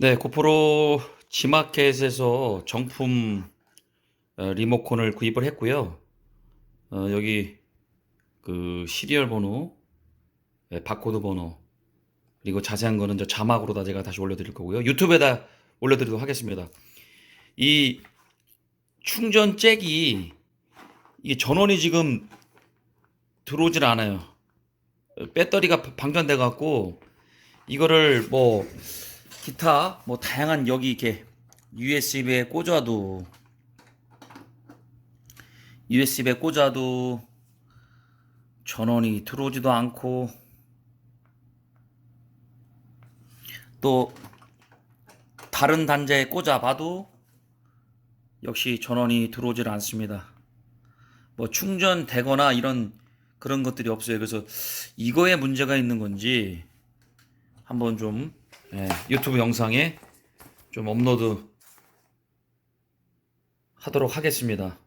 네, 고프로 지마켓에서 정품 어, 리모컨을 구입을 했고요. 어, 여기 그 시리얼 번호, 예, 바코드 번호, 그리고 자세한 거는 저 자막으로 다 제가 다시 올려드릴 거고요. 유튜브에다 올려드리도록 하겠습니다. 이 충전 잭이 이게 전원이 지금 들어오질 않아요. 어, 배터리가 방전돼 갖고 이거를 뭐 기타 뭐 다양한 여기 이렇게 USB에 꽂아도 USB에 꽂아도 전원이 들어오지도 않고 또 다른 단자에 꽂아봐도 역시 전원이 들어오질 않습니다. 뭐 충전되거나 이런 그런 것들이 없어요. 그래서 이거에 문제가 있는 건지 한번 좀 예, 유튜브 영상에 좀 업로드 하도록 하겠습니다.